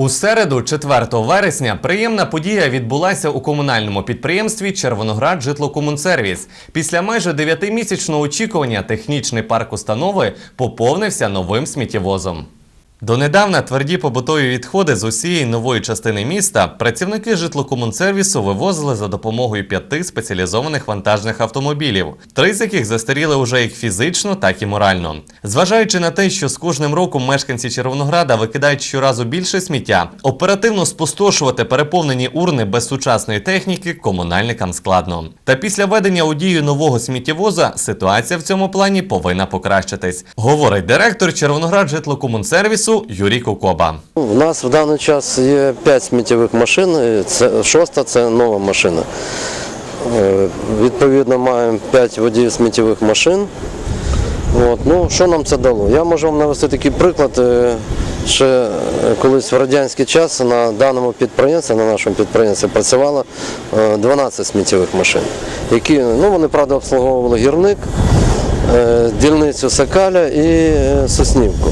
У середу, 4 вересня, приємна подія відбулася у комунальному підприємстві Червоноград Житлокомунсервіс. Після майже 9-місячного очікування технічний парк установи поповнився новим сміттєвозом. Донедавна тверді побутові відходи з усієї нової частини міста працівники житлокомунсервісу вивозили за допомогою п'яти спеціалізованих вантажних автомобілів, три з яких застаріли уже як фізично, так і морально. Зважаючи на те, що з кожним роком мешканці Червонограда викидають щоразу більше сміття, оперативно спустошувати переповнені урни без сучасної техніки комунальникам складно. Та після введення у дію нового сміттєвоза ситуація в цьому плані повинна покращитись, говорить директор Червоноград житлокомунсервісу Юрій Кокоба. У нас в даний час є 5 сміттєвих машин, це, шоста це нова машина. Е, Відповідно, маємо 5 водіїв сміттєвих машин. От. Ну, що нам це дало? Я можу вам навести такий приклад. Е, Ще е, колись в радянський час на даному підприємстві, на нашому підприємстві працювало е, 12 сміттєвих машин, які ну, вони правда обслуговували гірник, дільницю Сокаля і Соснівку.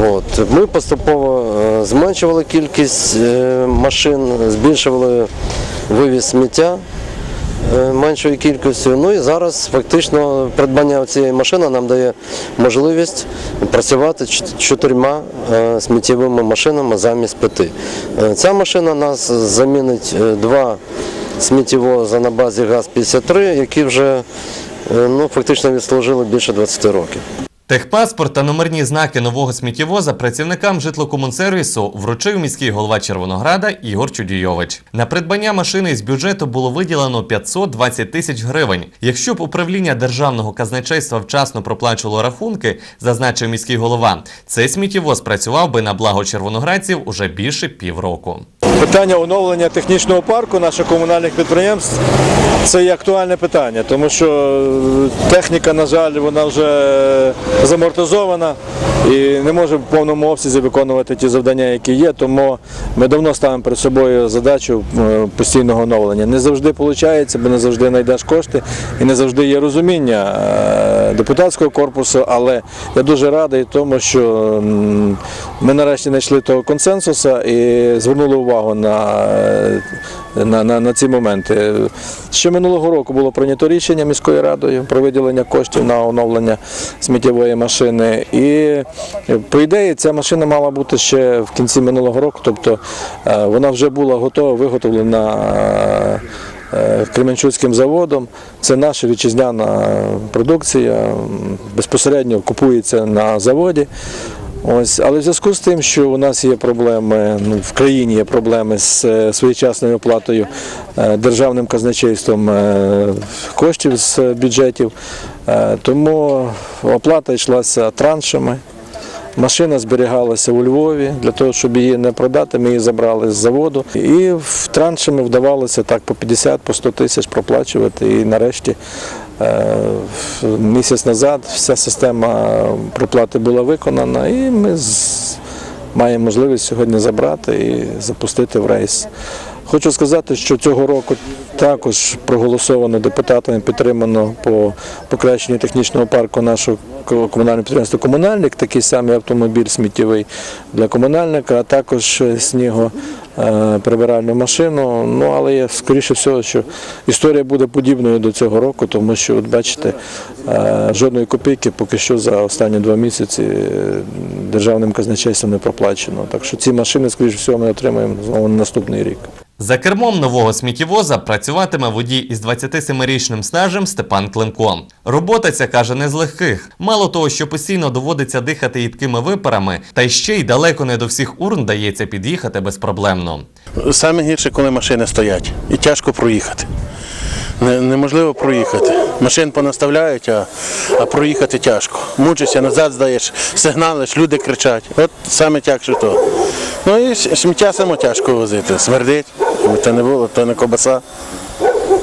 От. Ми поступово е, зменшували кількість е, машин, збільшували вивіз сміття е, меншою кількістю. Ну і зараз фактично придбання цієї машини нам дає можливість працювати чотирма сміттєвими машинами замість п'яти. Ця машина нас замінить два сміттєвоза на базі ГАЗ-53, які вже ну, фактично відслужили більше 20 років. Техпаспорт та номерні знаки нового сміттєвоза працівникам житлокомунсервісу вручив міський голова Червонограда Ігор Чудійович. На придбання машини з бюджету було виділено 520 тисяч гривень. Якщо б управління державного казначейства вчасно проплачувало рахунки, зазначив міський голова, цей сміттєвоз працював би на благо червоноградців уже більше півроку. Питання оновлення технічного парку наших комунальних підприємств це є актуальне питання, тому що е, техніка, на жаль, вона вже замортизована і не може в повному обсязі виконувати ті завдання, які є. Тому ми давно ставимо перед собою задачу е, постійного оновлення. Не завжди виходить, бо не завжди знайдеш кошти і не завжди є розуміння е, депутатського корпусу, але я дуже радий тому, що ми нарешті знайшли того консенсусу і звернули увагу на, е, на, на, на ці моменти. Ще минулого року було прийнято рішення міською радою про виділення коштів на оновлення сміттєвої машини. І по ідеї ця машина мала бути ще в кінці минулого року, тобто е, вона вже була готова, виготовлена. е, Кременчуцьким заводом. Це наша вітчизняна продукція, безпосередньо купується на заводі. Ось, але в зв'язку з тим, що у нас є проблеми, ну, в країні є проблеми з е, своєчасною оплатою е, державним казначейством е, коштів з бюджетів, тому оплата йшлася траншами. Машина зберігалася у Львові для того, щоб її не продати. Ми її забрали з заводу. І в траншами вдавалося так по 50 по 100 тисяч проплачувати. І нарешті місяць назад вся система проплати була виконана, і ми маємо можливість сьогодні забрати і запустити в рейс. Хочу сказати, що цього року також проголосовано депутатами, підтримано по покращенню технічного парку нашого комунального підприємства комунальник, такий самий автомобіль сміттєвий для комунальника, а також е, сніго е, прибиральну машину. Ну але я скоріше всього, що історія буде подібною до цього року, тому що, от бачите, е, жодної копійки поки що за останні два місяці е, державним казначейством не проплачено. Так що ці машини, скоріше всього, ми отримаємо знову на наступний рік. За кермом нового сміттєвоза працюватиме водій із 27-річним стажем Степан Климко. Робота ця каже не з легких. Мало того, що постійно доводиться дихати їдкими випарами, та ще й далеко не до всіх урн дається під'їхати безпроблемно. Саме гірше, коли машини стоять, і тяжко проїхати. Неможливо проїхати. Машин понаставляють, а, а проїхати тяжко. Мучишся, назад здаєш, сигналиш, люди кричать. От саме тяжче то. Ну і сміття само тяжко возити. Смердить, то не було, то не кобаса.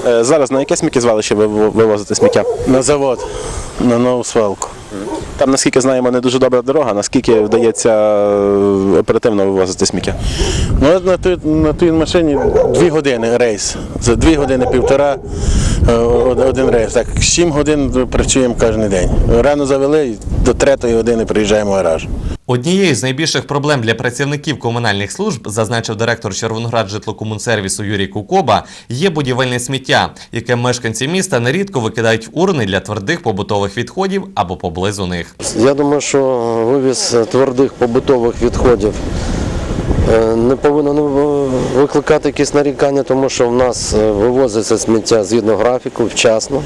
Е, Зараз на яке сміттєзвалище ви ви- вивозите сміття? На завод, на нову свалку. Там, наскільки знаємо, не дуже добра дорога, наскільки вдається е, оперативно вивозити сміття? Ну, на, тій, машині дві години рейс. За дві години півтора од- один рейс. Так, 7 годин працюємо кожен день. Рано завели, до 3 години приїжджаємо в гараж. Однією з найбільших проблем для працівників комунальних служб, зазначив директор Червоноград житлокомунсервісу Юрій Кукоба, є будівельне сміття, яке мешканці міста нерідко викидають в урни для твердих побутових відходів або поблизу них. Я думаю, що вивіз твердих побутових відходів е, не повинен е, викликати якісь нарікання, тому що в нас е, вивозиться сміття згідно графіку, вчасно.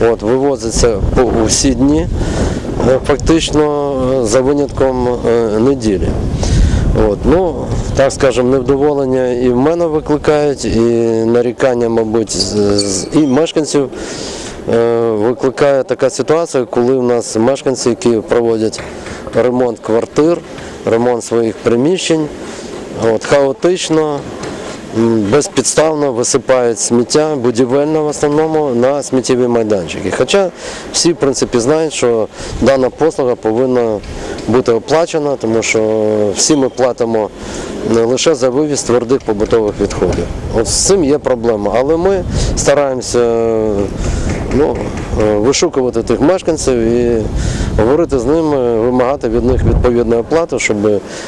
От, вивозиться по у всі дні, е, фактично е, за винятком е, неділі. От, ну, так скажемо, невдоволення і в мене викликають, і нарікання, мабуть, і мешканців е, викликає така ситуація, коли в нас мешканці, які проводять ремонт квартир, ремонт своїх приміщень, от, хаотично, безпідставно висипають сміття будівельне в основному на сміттєві майданчики. Хоча всі в принципі знають, що дана послуга повинна бути оплачена, тому що всі ми платимо не лише за вивіз твердих побутових відходів. От з цим є проблема. Але ми стараємося ну, е, вишукувати тих мешканців і говорити з ними, вимагати від них відповідної оплати, щоб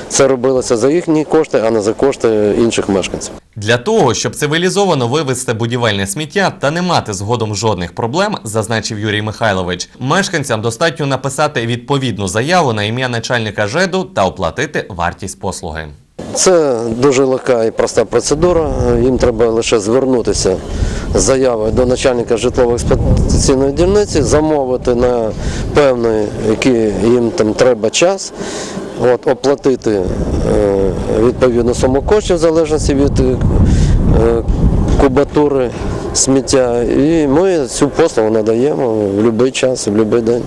це робилося за їхні кошти, а не за кошти інших мешканців. Для того, щоб цивілізовано вивезти будівельне сміття та не мати згодом жодних проблем, зазначив Юрій Михайлович, мешканцям достатньо написати відповідну заяву на ім'я начальника ЖЕДу та оплатити вартість послуги. Це дуже легка і проста процедура. Їм треба лише звернутися з заявою до начальника житлово-експлуатаційної дільниці, замовити на певний, який їм там треба час, от, оплатити е, відповідну суму коштів в залежності від е, кубатури сміття. І ми цю послугу надаємо в будь-який час, в будь-який день.